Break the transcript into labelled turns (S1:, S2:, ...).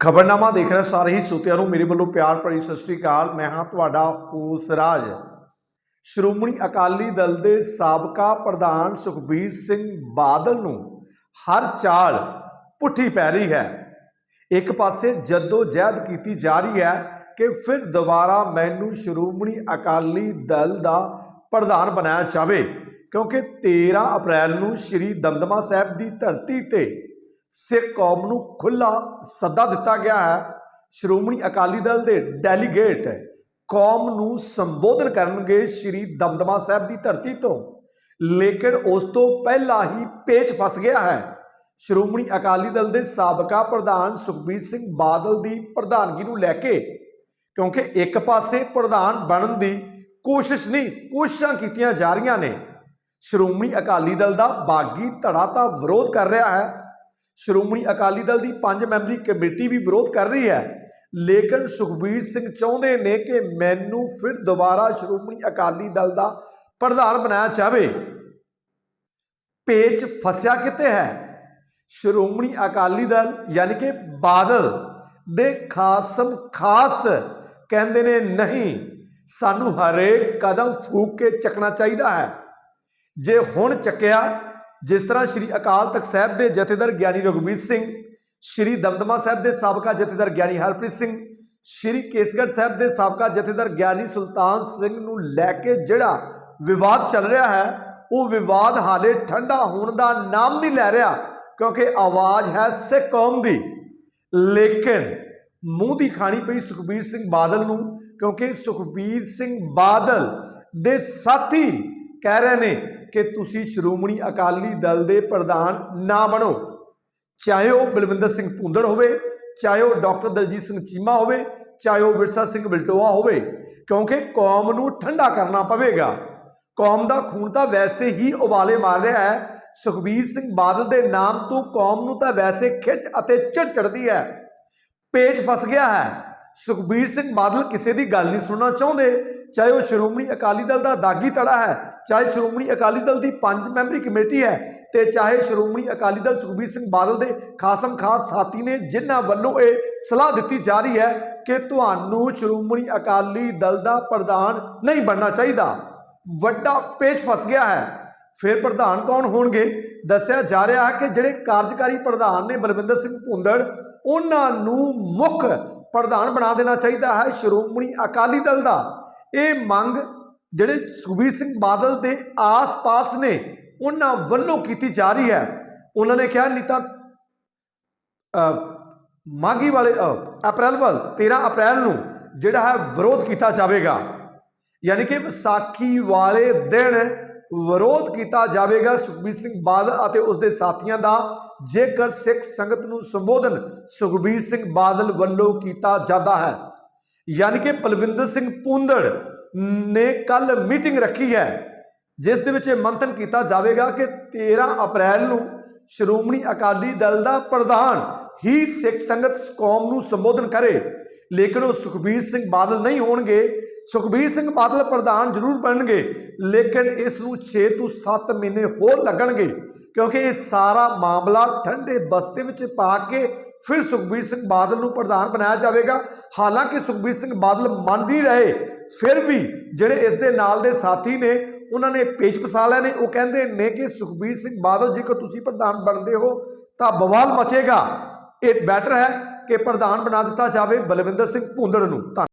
S1: ਖਬਰਨਾਮਾ ਦੇਖ ਰਹੇ ਸਾਰੇ ਹੀ ਸਰੋਤਿਆਂ ਨੂੰ ਮੇਰੇ ਵੱਲੋਂ ਪਿਆਰ ਭਰੀ ਸਤਿ ਸ੍ਰੀ ਅਕਾਲ। ਮੈਂ ਹਾਂ ਤੁਹਾਡਾ ਹੋਸ ਰਾਜ ਸ਼੍ਰੋਮਣੀ ਅਕਾਲੀ ਦਲ ਦੇ ਸਾਬਕਾ ਪ੍ਰਧਾਨ ਸੁਖਬੀਰ ਸਿੰਘ ਬਾਦਲ ਨੂੰ ਹਰ ਚਾਲ ਪੁੱਠੀ ਪੈ ਰਹੀ ਹੈ। ਇੱਕ ਪਾਸੇ ਜਦੋਂ ਜਹਿਦ ਕੀਤੀ ਜਾ ਰਹੀ ਹੈ ਕਿ ਫਿਰ ਦੁਬਾਰਾ ਮੈਨੂੰ ਸ਼੍ਰੋਮਣੀ ਅਕਾਲੀ ਦਲ ਦਾ ਪ੍ਰਧਾਨ ਬਣਾਇਆ ਜਾਵੇ, ਕਿਉਂਕਿ 13 ਅਪ੍ਰੈਲ ਨੂੰ ਸ਼੍ਰੀ ਦਮਦਮਾ ਸਾਹਿਬ ਦੀ ਧਰਤੀ ਤੇ ਸਿੱਖ ਕੌਮ ਨੂੰ ਖੁੱਲਾ ਸੱਦਾ ਦਿੱਤਾ ਗਿਆ ਹੈ। ਸ਼੍ਰੋਮਣੀ ਅਕਾਲੀ ਦਲ ਦੇ ਡੈਲੀਗੇਟ ਕੌਮ ਨੂੰ ਸੰਬੋਧਨ ਕਰਨਗੇ ਸ਼੍ਰੀ ਦਮਦਮਾ ਸਾਹਿਬ ਦੀ ਧਰਤੀ ਤੋਂ। ਲੇਕਿਨ ਉਸ ਤੋਂ ਪਹਿਲਾਂ ਹੀ ਪੇਚ ਫਸ ਗਿਆ ਹੈ। ਸ਼੍ਰੋਮਣੀ ਅਕਾਲੀ ਦਲ ਦੇ ਸਾਬਕਾ ਪ੍ਰਧਾਨ ਸੁਖਬੀਰ ਸਿੰਘ ਬਾਦਲ ਦੀ ਪ੍ਰਧਾਨਗੀ ਨੂੰ ਲੈ ਕੇ, ਕਿਉਂਕਿ ਇੱਕ ਪਾਸੇ ਪ੍ਰਧਾਨ ਬਣਨ ਦੀ ਕੋਸ਼ਿਸ਼ ਨਹੀਂ, ਕੋਸ਼ਿਸ਼ਾਂ ਕੀਤੀਆਂ ਜਾ ਰਹੀਆਂ ਨੇ। ਸ਼੍ਰੋਮਣੀ ਅਕਾਲੀ ਦਲ ਦਾ ਬਾਗੀ ਧੜਾ ਤਾਂ ਵਿਰੋਧ ਕਰ ਰਿਹਾ ਹੈ। ਸ਼੍ਰੋਮਣੀ ਅਕਾਲੀ ਦਲ ਦੀ ਪੰਜ ਮੈਂਬਰੀ ਕਮੇਟੀ ਵੀ ਵਿਰੋਧ ਕਰ ਰਹੀ ਹੈ। ਲੇਕਿਨ ਸੁਖਬੀਰ ਸਿੰਘ ਚਾਹੁੰਦੇ ਨੇ ਕਿ ਮੈਨੂੰ ਫਿਰ ਦੁਬਾਰਾ ਸ਼੍ਰੋਮਣੀ ਅਕਾਲੀ ਦਲ ਦਾ ਪ੍ਰਧਾਨ ਬਣਾਇਆ ਜਾਵੇ। ਪੇਚ ਫਸਿਆ ਕਿਤੇ ਹੈ? ਸ਼੍ਰੋਮਣੀ ਅਕਾਲੀ ਦਲ ਯਾਨੀ ਕਿ ਬਾਦਲ ਦੇ ਖਾਸਮ ਖਾਸ ਕਹਿੰਦੇ ਨੇ, ਨਹੀਂ, ਸਾਨੂੰ ਹਰੇਕ ਕਦਮ ਫੂਕ ਕੇ ਚੱਕਣਾ ਚਾਹੀਦਾ ਹੈ। ਜੇ ਹੁਣ ਚੱਕਿਆ ਜਿਸ ਤਰ੍ਹਾਂ ਸ੍ਰੀ ਅਕਾਲ ਤਖਤ ਸਾਹਿਬ ਦੇ ਜਥੇਦਾਰ ਗਿਆਨੀ ਰਘੁਬੀਰ ਸਿੰਘ, ਸ੍ਰੀ ਦਮਦਮਾ ਸਾਹਿਬ ਦੇ ਸਾਬਕਾ ਜਥੇਦਾਰ ਗਿਆਨੀ ਹਰਪ੍ਰੀਤ ਸਿੰਘ, ਸ੍ਰੀ ਕੇਸਗੜ੍ਹ ਸਾਹਿਬ ਦੇ ਸਾਬਕਾ ਜਥੇਦਾਰ ਗਿਆਨੀ ਸੁਲਤਾਨ ਸਿੰਘ ਨੂੰ ਲੈ ਕੇ ਜਿਹੜਾ ਵਿਵਾਦ ਚੱਲ ਰਿਹਾ ਹੈ, ਉਹ ਵਿਵਾਦ ਹਾਲੇ ਠੰਡਾ ਹੋਣ ਦਾ ਨਾਮ ਨਹੀਂ ਲੈ ਰਿਹਾ, ਕਿਉਂਕਿ ਆਵਾਜ਼ ਹੈ ਸਿੱਖ ਕੌਮ ਦੀ। ਲੇਕਿਨ ਮੂੰਹ ਦੀ ਖਾਣੀ ਪਈ ਸੁਖਬੀਰ ਸਿੰਘ ਬਾਦਲ ਨੂੰ, ਕਿਉਂਕਿ ਸੁਖਬੀਰ ਸਿੰਘ ਬਾਦਲ ਦੇ ਸਾਥੀ ਕਹਿ ਰਹੇ ਨੇ ਕਿ ਤੁਸੀਂ ਸ਼੍ਰੋਮਣੀ ਅਕਾਲੀ ਦਲ ਦੇ ਪ੍ਰਧਾਨ ਨਾ ਬਣੋ। ਚਾਹੇ ਉਹ ਬਲਵਿੰਦਰ ਸਿੰਘ ਭੁੰਦੜ ਹੋਵੇ, ਚਾਹੇ ਉਹ ਡਾਕਟਰ ਦਲਜੀਤ ਸਿੰਘ ਚੀਮਾ ਹੋਵੇ, ਚਾਹੇ ਉਹ ਵਿਰਸਾ ਸਿੰਘ ਬਲਟੋਆ ਹੋਵੇ, ਕਿਉਂਕਿ ਕੌਮ ਨੂੰ ਠੰਡਾ ਕਰਨਾ ਪਵੇਗਾ। ਕੌਮ ਦਾ ਖੂਨ ਤਾਂ ਵੈਸੇ ਹੀ ਉਬਾਲੇ ਮਾਰ ਰਿਹਾ ਹੈ। ਸੁਖਬੀਰ ਸਿੰਘ ਬਾਦਲ ਦੇ ਨਾਮ ਤੋਂ ਕੌਮ ਨੂੰ ਤਾਂ ਵੈਸੇ ਖਿੱਚ ਅਤੇ ਚਿੜ ਚੜਦੀ ਹੈ। ਪੇਚ ਫਸ ਗਿਆ ਹੈ। ਸੁਖਬੀਰ ਸਿੰਘ ਬਾਦਲ ਕਿਸੇ ਦੀ ਗੱਲ ਨਹੀਂ ਸੁਣਨਾ ਚਾਹੁੰਦੇ। ਚਾਹੇ ਉਹ ਸ਼੍ਰੋਮਣੀ ਅਕਾਲੀ ਦਲ ਦਾ ਦਾਗੀ ਧੜਾ ਹੈ, ਚਾਹੇ ਸ਼੍ਰੋਮਣੀ ਅਕਾਲੀ ਦਲ ਦੀ ਪੰਜ ਮੈਂਬਰੀ ਕਮੇਟੀ ਹੈ ਤੇ ਚਾਹੇ ਸ਼੍ਰੋਮਣੀ ਅਕਾਲੀ ਦਲ ਸੁਖਬੀਰ ਸਿੰਘ ਬਾਦਲ ਦੇ ਖਾਸਮ ਖਾਸ ਸਾਥੀ ਨੇ ਜਿਨ੍ਹਾਂ ਵੱਲੋਂ ਇਹ ਸਲਾਹ ਦਿੱਤੀ ਜਾ ਰਹੀ ਹੈ ਕਿ ਤੁਹਾਨੂੰ ਸ਼੍ਰੋਮਣੀ ਅਕਾਲੀ ਦਲ ਦਾ ਪ੍ਰਧਾਨ ਨਹੀਂ ਬਣਨਾ ਚਾਹੀਦਾ। ਵੱਡਾ ਪੇਚ ਫਸ ਗਿਆ ਹੈ। ਫਿਰ ਪ੍ਰਧਾਨ ਕੌਣ ਹੋਣਗੇ? ਦੱਸਿਆ ਜਾ ਰਿਹਾ ਹੈ ਕਿ ਜਿਹੜੇ ਕਾਰਜਕਾਰੀ ਪ੍ਰਧਾਨ ਨੇ ਬਲਵਿੰਦਰ ਸਿੰਘ ਭੁੰਦੜ, ਉਹਨਾਂ ਨੂੰ ਮੁੱਖ ਪ੍ਰਧਾਨ ਬਣਾ ਦੇਣਾ ਚਾਹੀਦਾ ਹੈ ਸ਼੍ਰੋਮਣੀ ਅਕਾਲੀ ਦਲ ਦਾ। ਇਹ ਮੰਗ ਜਿਹੜੇ ਸੁਖਬੀਰ ਸਿੰਘ ਬਾਦਲ ਦੇ ਆਸ-ਪਾਸ ਨੇ ਉਹਨਾਂ ਵੱਲੋਂ ਕੀਤੀ ਜਾ ਰਹੀ ਹੈ। ਉਹਨਾਂ ਨੇ ਕਿਹਾ ਨਹੀਂ ਤਾਂ ਅ, ਮਾਘੀ ਵਾਲੇ ਅਪ੍ਰੈਲ ਵੱਲ 13 ਅਪ੍ਰੈਲ ਨੂੰ ਜਿਹੜਾ ਹੈ ਵਿਰੋਧ ਕੀਤਾ ਜਾਵੇਗਾ। ਯਾਨੀ ਕਿ ਵਿਸਾਖੀ ਵਾਲੇ ਦਿਨ ਵਿਰੋਧ ਕੀਤਾ ਜਾਵੇਗਾ ਸੁਖਬੀਰ ਸਿੰਘ ਬਾਦਲ ਅਤੇ ਉਸ ਦੇ ਸਾਥੀਆਂ ਦਾ। ਜੇਕਰ ਸਿੱਖ ਸੰਗਤ ਨੂੰ ਸੰਬੋਧਨ ਸੁਖਬੀਰ ਸਿੰਘ ਬਾਦਲ ਵੱਲੋਂ ਕੀਤਾ ਜਾਂਦਾ ਹੈ, ਯਾਨੀ ਕਿ ਪਲਵਿੰਦਰ ਸਿੰਘ ਪੁੰਦੜ ਨੇ ਕੱਲ ਮੀਟਿੰਗ ਰੱਖੀ ਹੈ, ਜਿਸ ਦੇ ਵਿੱਚ ਇਹ ਮੰਥਨ ਕੀਤਾ ਜਾਵੇਗਾ ਕਿ 13 ਅਪ੍ਰੈਲ ਨੂੰ ਸ਼੍ਰੋਮਣੀ ਅਕਾਲੀ ਦਲ ਦਾ ਪ੍ਰਧਾਨ ਹੀ ਸਿੱਖ ਸੰਗਤ ਕੌਮ ਨੂੰ ਸੰਬੋਧਨ ਕਰੇ, ਲੇਕਿਨ ਉਹ ਸੁਖਬੀਰ ਸਿੰਘ ਬਾਦਲ ਨਹੀਂ ਹੋਣਗੇ। ਸੁਖਬੀਰ ਸਿੰਘ ਬਾਦਲ ਪ੍ਰਧਾਨ ਜ਼ਰੂਰ ਬਣਨਗੇ, ਲੇਕਿਨ ਇਸ ਨੂੰ 6 ਤੋਂ 7 ਮਹੀਨੇ ਹੋਰ ਲੱਗਣਗੇ, ਕਿਉਂਕਿ ਇਹ ਸਾਰਾ ਮਾਮਲਾ ਠੰਡੇ ਬਸਤੇ ਵਿੱਚ ਪਾ ਕੇ ਫਿਰ ਸੁਖਬੀਰ ਸਿੰਘ ਬਾਦਲ ਨੂੰ ਪ੍ਰਧਾਨ ਬਣਾਇਆ ਜਾਵੇਗਾ। ਹਾਲਾਂਕਿ ਸੁਖਬੀਰ ਸਿੰਘ ਬਾਦਲ ਮੰਨ ਵੀ ਰਹੇ, ਫਿਰ ਵੀ ਜਿਹੜੇ ਇਸ ਦੇ ਨਾਲ ਦੇ ਸਾਥੀ ਨੇ, ਉਹਨਾਂ ਨੇ ਪੇਚ ਫਸਾ ਲਏ ਨੇ। ਉਹ ਕਹਿੰਦੇ ਨੇ ਕਿ ਸੁਖਬੀਰ ਸਿੰਘ ਬਾਦਲ ਜੇਕਰ ਤੁਸੀਂ ਪ੍ਰਧਾਨ ਬਣਦੇ ਹੋ, ਤਾਂ ਬਵਾਲ ਮਚੇਗਾ। ਇਹ ਬੈਟਰ ਹੈ ਕਿ ਪ੍ਰਧਾਨ ਬਣਾ ਦਿੱਤਾ ਜਾਵੇ ਬਲਵਿੰਦਰ ਸਿੰਘ ਭੁੰਦੜ ਨੂੰ। ਧੰਨ